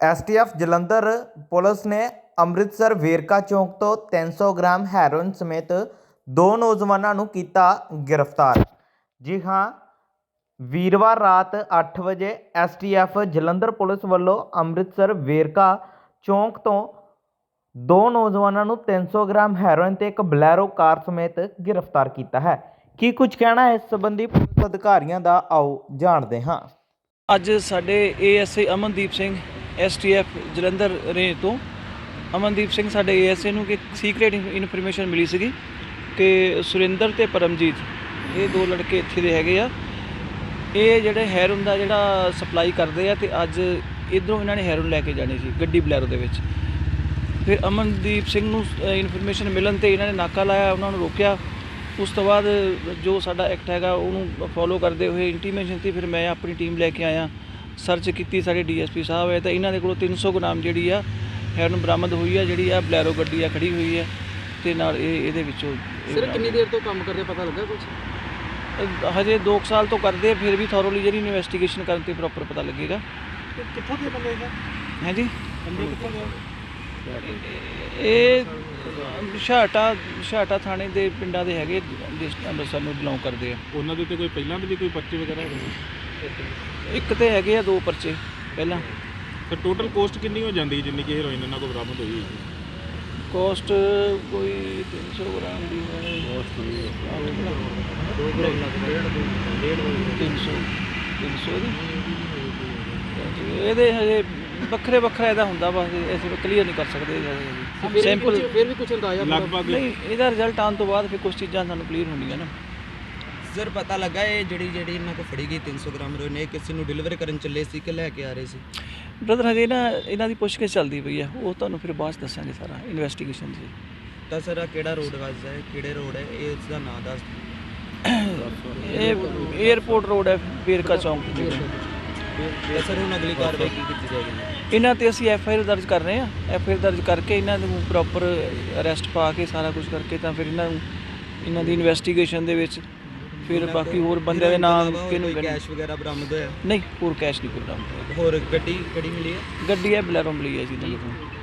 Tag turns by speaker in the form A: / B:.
A: STF Jalandhar police ਨੇ ਅੰਮ੍ਰਿਤਸਰ ਵੇਰਕਾ ਚੌਂਕ ਤੋਂ 300 gram heroin ਸਮੇਤ ਦੋ ਨੌਜਵਾਨਾਂ ਨੂੰ ਕੀਤਾ ਗ੍ਰਿਫਤਾਰ। ਜੀ ਹਾਂ, ਵੀਰਵਾਰ ਰਾਤ 8 ਵਜੇ ਐਸਟੀਐਫ ਜਲੰਧਰ ਪੁਲਿਸ ਵੱਲੋਂ ਅੰਮ੍ਰਿਤਸਰ ਵੇਰਕਾ ਚੌਂਕ ਤੋਂ ਦੋ ਨੌਜਵਾਨਾਂ ਨੂੰ 300 ਗ੍ਰਾਮ ਹੈਰੋਇਨ ਤੇ ਇੱਕ ਬਲੈਰੋ ਕਾਰ ਸਮੇਤ ਗ੍ਰਿਫਤਾਰ ਕੀਤਾ ਹੈ। ਕੀ ਕੁਝ ਕਹਿਣਾ ਹੈ ਇਸ ਸੰਬੰਧੀ ਪੁਲਿਸ ਅਧਿਕਾਰੀਆਂ ਦਾ? ਆਓ ਜਾਣਦੇ ਹਾਂ।
B: ਅੱਜ ਸਾਡੇ ASA Amandeep Singh STF Jalandhar range ਤੋਂ। ਅਮਨਦੀਪ ਸਿੰਘ ਸਾਡੇ ਏਐਸਏ ਨੂੰ ਇੱਕ ਸੀਕ੍ਰੀਟ ਇਨਫੋਰਮੇਸ਼ਨ ਮਿਲੀ ਸੀਗੀ ਕਿ ਸੁਰਿੰਦਰ ਤੇ ਪਰਮਜੀਤ, ਇਹ ਦੋ ਲੜਕੇ ਇੱਥੇ ਦੇ ਹੈਗੇ ਆ। ਇਹ ਜਿਹੜੇ ਹੈਰੋਨ ਦਾ ਜਿਹੜਾ ਸਪਲਾਈ ਕਰਦੇ ਆ ਤੇ ਅੱਜ ਇਧਰੋਂ ਇਹਨਾਂ ਨੇ ਹੈਰੋਨ ਲੈ ਕੇ ਜਾਣੀ ਸੀ ਗੱਡੀ ਬਲੈਰੋ ਦੇ ਵਿੱਚ। ਫਿਰ ਅਮਨਦੀਪ ਸਿੰਘ ਨੂੰ ਇਨਫੋਰਮੇਸ਼ਨ ਮਿਲਣ ਤੇ ਇਹਨਾਂ ਨੇ ਨਾਕਾ ਲਾਇਆ, ਉਹਨਾਂ ਨੂੰ ਰੋਕਿਆ। ਉਸ ਤੋਂ ਬਾਅਦ ਜੋ ਸਾਡਾ ਐਕਟ ਹੈਗਾ, ਉਹਨੂੰ ਫੋਲੋ ਕਰਦੇ ਹੋਏ ਇੰਟੀਮੇਸ਼ਨ ਤੇ ਫਿਰ ਮੈਂ ਆਪਣੀ ਟੀਮ ਲੈ ਕੇ ਆਇਆ। ਸਰਚ ਕੀਤੀ ਸਾਡੇ ਡੀਐਸਪੀ ਸਾਹਿਬ ਹੈ ਤਾਂ ਇਹਨਾਂ ਦੇ ਕੋਲੋਂ 300 ਗ੍ਰਾਮ ਜਿਹੜੀ ਆ ਹੈਰਨ ਬਰਾਮਦ ਹੋਈ ਆ ਜਿਹੜੀ ਆ ਬਲੈਰੋ ਗੱਡੀ ਆ ਖੜੀ ਹੋਈ ਆ ਤੇ ਨਾਲ ਇਹ ਇਹਦੇ ਵਿੱਚੋਂ
C: ਸਰ ਕਿੰਨੀ ਦੇਰ ਤੋਂ ਕੰਮ ਕਰਦੇ ਪਤਾ ਲੱਗਾ ਕੁਝ
B: ਹਜੇ 2 ਸਾਲ ਤੋਂ ਕਰਦੇ ਆ, ਫਿਰ ਵੀ ਥੋਰੋਲੀ ਜਿਹੜੀ ਇਨਵੈਸਟੀਗੇਸ਼ਨ ਕਰਨ ਤੇ ਪ੍ਰੋਪਰ ਪਤਾ ਲੱਗੇਗਾ।
C: ਕਿੱਥੋਂ ਦੇ ਬੰਦੇ ਹੈ
B: ਹੈ ਜੀ
C: ਬੰਦੇ ਕਿੱਥੋਂ ਦੇ
B: ਇਹ ਸ਼ਾਟਾ ਸ਼ਾਟਾ ਥਾਣੇ ਦੇ ਪਿੰਡਾਂ ਦੇ ਹੈਗੇ ਜਿਸ ਅੰਮ੍ਰਿਤਸਰ ਨੂੰ ਬਿਲੋਂਗ ਕਰਦੇ ਆ।
C: ਉਹਨਾਂ ਦੇ ਉੱਤੇ ਕੋਈ ਪਹਿਲਾਂ ਵੀ ਕੋਈ ਪਰਚੇ ਵਗੈਰਾ ਹੈਗੇ?
B: ਇੱਕ ਤੇ ਹੈਗੇ ਆ ਦੋ ਪਰਚੇ ਪਹਿਲਾਂ।
C: ਤੇ ਟੋਟਲ ਕੋਸਟ ਕਿੰਨੀ ਹੋ ਜਾਂਦੀ ਹੈ ਜਿੰਨੀ ਕਿ ਹੀਰੋਇਨ ਇਹਨਾਂ ਕੋਲ ਬਰਾਮਦ ਹੋਈ ਹੈ?
B: ਕੋਸਟ ਕੋਈ 300 ਗ੍ਰਾਮ ਦੀ ਹੈ ਕੋਸਟ 2 ਗ੍ਰਾਮ ਲੱਗਦਾ 300 300 ਦੀ। ਇਹਦੇ ਹਜੇ ਵੱਖਰੇ ਵੱਖਰਾ ਇਹਦਾ ਹੁੰਦਾ ਵਾ ਅਸੀਂ ਕਲੀਅਰ ਨਹੀਂ ਕਰ ਸਕਦੇ ਸੈਂਪਲ
C: ਫਿਰ ਵੀ ਕੁਝ ਅੰਦਾਜ਼ਾ ਲਗਭਗ
B: ਨਹੀਂ ਇਹਦਾ ਰਿਜ਼ਲਟ ਆਉਣ ਤੋਂ ਬਾਅਦ ਫਿਰ ਕੁਝ ਚੀਜ਼ਾਂ ਸਾਨੂੰ ਕਲੀਅਰ ਹੁੰਦੀਆਂ ਨਾ।
D: ਸਰ ਪਤਾ ਲੱਗਾ ਇਹ ਜਿਹੜੀ ਜਿਹੜੀ ਇਹਨਾਂ ਕੋ ਫੜੀ ਗਈ 300 ਗ੍ਰਾਮ ਹੈਰੋਇਨ ਇਹ ਕਿਸੇ ਨੂੰ ਡਿਲੀਵਰ ਕਰਨ ਚੱਲੇ ਸੀ ਕਿ ਲੈ ਕੇ ਆ ਰਹੇ ਸੀ?
B: ਬ੍ਰਦਰ ਹਜੇ ਨਾ ਇਹਨਾਂ ਦੀ ਪੁੱਛਗਿੱਛ ਚੱਲਦੀ ਪਈ ਹੈ ਉਹ ਤੁਹਾਨੂੰ ਫਿਰ ਬਾਅਦ 'ਚ ਦੱਸਾਂਗੇ ਸਾਰਾ ਇਨਵੈਸਟੀਗੇਸ਼ਨ ਜੀ
D: ਤਾਂ ਸਰ ਆਹ ਕਿਹੜਾ ਰੋਡ ਵੱਜਦਾ ਹੈ? ਕਿਹੜੇ ਰੋਡ ਹੈ? ਇਹ ਇਸ ਦਾ ਨਾਂ ਦੱਸ
B: ਇਹ 에어ਪੋਰਟ ਰੋਡ ਹੈ ਵੇਰਕਾ ਚੌਂਕ। ਦੇ
D: ਤਾਂ ਸਰ ਹੁਣ ਅਗਲੀ ਕਾਰਵਾਈ ਕੀ ਕੀਤੀ ਜਾਏਗੀ?
B: ਇਹਨਾਂ ਤੇ ਅਸੀਂ ਐਫ ਆਈ ਆਰ ਦਰਜ ਕਰ ਰਹੇ ਹਾਂ। ਐਫ ਆਈ ਆਰ ਦਰਜ ਕਰਕੇ ਇਹਨਾਂ ਨੂੰ ਪ੍ਰੋਪਰ ਅਰੈਸਟ ਪਾ ਕੇ ਸਾਰਾ ਕੁਝ ਕਰਕੇ ਤਾਂ ਫਿਰ ਇਹਨਾਂ ਨੂੰ ਇਹਨਾਂ ਦੀ ਇਨਵੈਸਟੀਗੇਸ਼ਨ ਦੇ ਵਿੱਚ ਫਿਰ ਬਾਕੀ ਹੋਰ ਬੰਦਿਆਂ ਦੇ ਨਾਮ ਕਿਹਨੂੰ ਕਿਹਨੂੰ
D: ਕੈਸ਼ ਵਗੈਰਾ ਬਰਾਮਦ ਹੋਇਆ?
B: ਨਹੀਂ ਹੋਰ ਕੈਸ਼ ਨਹੀਂ ਕੋਈ ਬਰਾਮਦ ਹੋਇਆ।
D: ਹੋਰ ਗੱਡੀ ਕਿਹੜੀ ਮਿਲੀ ਹੈ?
B: ਗੱਡੀ ਹੈ ਬਲੈਰੋ ਮਿਲੀ ਹੈ ਜੀ ਕੋਲ।